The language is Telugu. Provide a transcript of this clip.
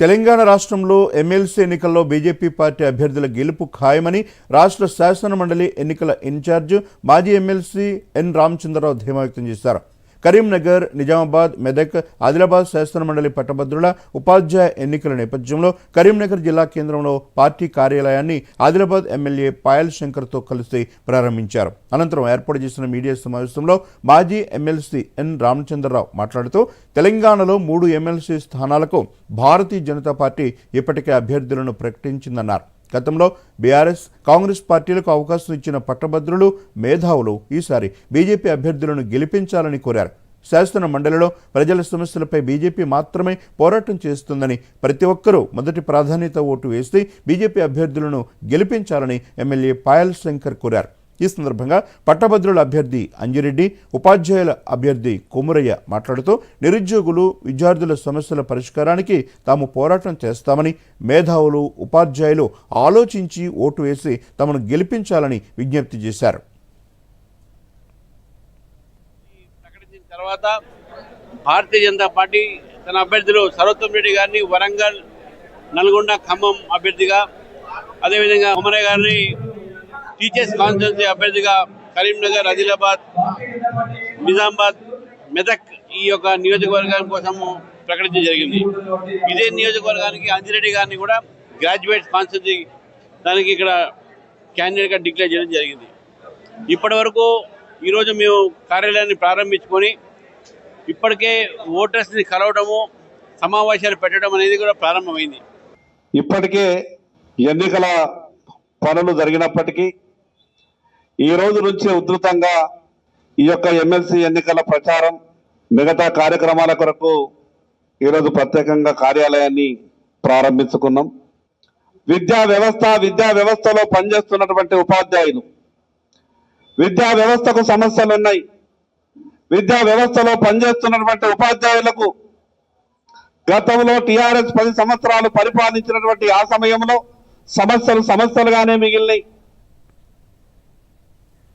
తెలంగాణ రాష్ట్రంలో ఎమ్మెల్సీ ఎన్నికల్లో బీజేపీ పార్టీ అభ్యర్థుల గెలుపు ఖాయమని రాష్ట్ర శాసన మండలి ఎన్నికల ఇన్ఛార్జ్ మాజీ ఎమ్మెల్సీ ఎన్ రామచంద్రరావు ధీమా వ్యక్తం చేశారు. కరీంనగర్ నిజామాబాద్ మెదక్ ఆదిలాబాద్ శాసన మండలి పట్టభద్రుల ఉపాధ్యాయ ఎన్నికల నేపథ్యంలో కరీంనగర్ జిల్లా కేంద్రంలో పార్టీ కార్యాలయాన్ని ఆదిలాబాద్ ఎమ్మెల్యే పాయల్ శంకర్తో కలిసి ప్రారంభించారు. అనంతరం ఏర్పాటు చేసిన మీడియా సమావేశంలో మాజీ ఎమ్మెల్సీ ఎన్ రామచంద్రరావు మాట్లాడుతూ తెలంగాణలో మూడు ఎమ్మెల్సీ స్థానాలకు భారతీయ జనతా పార్టీ ఇప్పటికే అభ్యర్థులను ప్రకటించిందన్నారు. గతంలో బీఆర్ఎస్ కాంగ్రెస్ పార్టీలకు అవకాశం ఇచ్చిన పట్టభద్రులు మేధావులు ఈసారి బీజేపీ అభ్యర్థులను గెలిపించాలని కోరారు. శాసన మండలిలో ప్రజల సమస్యలపై బీజేపీ మాత్రమే పోరాటం చేస్తుందని ప్రతి ఒక్కరూ మొదటి ప్రాధాన్యత ఓటు వేసి బీజేపీ అభ్యర్థులను గెలిపించాలని ఎమ్మెల్యే పాయల్ శంకర్ కోరారు. ఈ సందర్భంగా పట్టభద్రుల అభ్యర్థి అంజిరెడ్డి ఉపాధ్యాయుల అభ్యర్థి కొమురయ్య మాట్లాడుతూ నిరుద్యోగులు విద్యార్థుల సమస్యల పరిష్కారానికి తాము పోరాటం చేస్తామని మేధావులు ఉపాధ్యాయులు ఆలోచించి ఓటు వేసి తమను గెలిపించాలని విజ్ఞప్తి చేశారు. ప్రకటించిన తర్వాత భారతీయ జనతా పార్టీ తన అభ్యర్థులు సర్వోత్తమ్ రెడ్డి గారిని వరంగల్ నల్గొండ ఖమ్మం అభ్యర్థిగా అదేవిధంగా కొమరయ్య గారిని టీచర్స్ కాన్స్టిట్యున్సీ అభ్యర్థిగా కరీంనగర్ ఆదిలాబాద్ నిజామాబాద్ మెదక్ ఈ యొక్క నియోజకవర్గం కోసము ప్రకటించడం జరిగింది. ఇదే నియోజకవర్గానికి అంజిరెడ్డి గారిని కూడా గ్రాడ్యుయేట్ కాన్స్టిట్యూన్సీ దానికి ఇక్కడ క్యాండిడేట్గా డిక్లేర్ చేయడం జరిగింది. ఇప్పటి వరకు ఈరోజు మేము కార్యాలయాన్ని ప్రారంభించుకొని ఇప్పటికే ఓటర్స్ని కలవడము సమావేశాలు పెట్టడం అనేది కూడా ప్రారంభమైంది. ఇప్పటికే ఎన్నికల పనులు జరిగినప్పటికీ ఈ రోజు నుంచి ఉధృతంగా ఈ యొక్క ఎమ్మెల్సీ ఎన్నికల ప్రచారం మిగతా కార్యక్రమాల కొరకు ఈరోజు ప్రత్యేకంగా కార్యాలయాన్ని ప్రారంభించుకున్నాం. విద్యా వ్యవస్థ విద్యా వ్యవస్థలో పనిచేస్తున్నటువంటి ఉపాధ్యాయులు. విద్యా వ్యవస్థకు సమస్యలు ఉన్నాయి. విద్యా వ్యవస్థలో పనిచేస్తున్నటువంటి ఉపాధ్యాయులకు గతంలో టీఆర్ఎస్ పది సంవత్సరాలు పరిపాలించినటువంటి ఆ సమయంలో సమస్యలు సమస్యలుగానే మిగిలినాయి.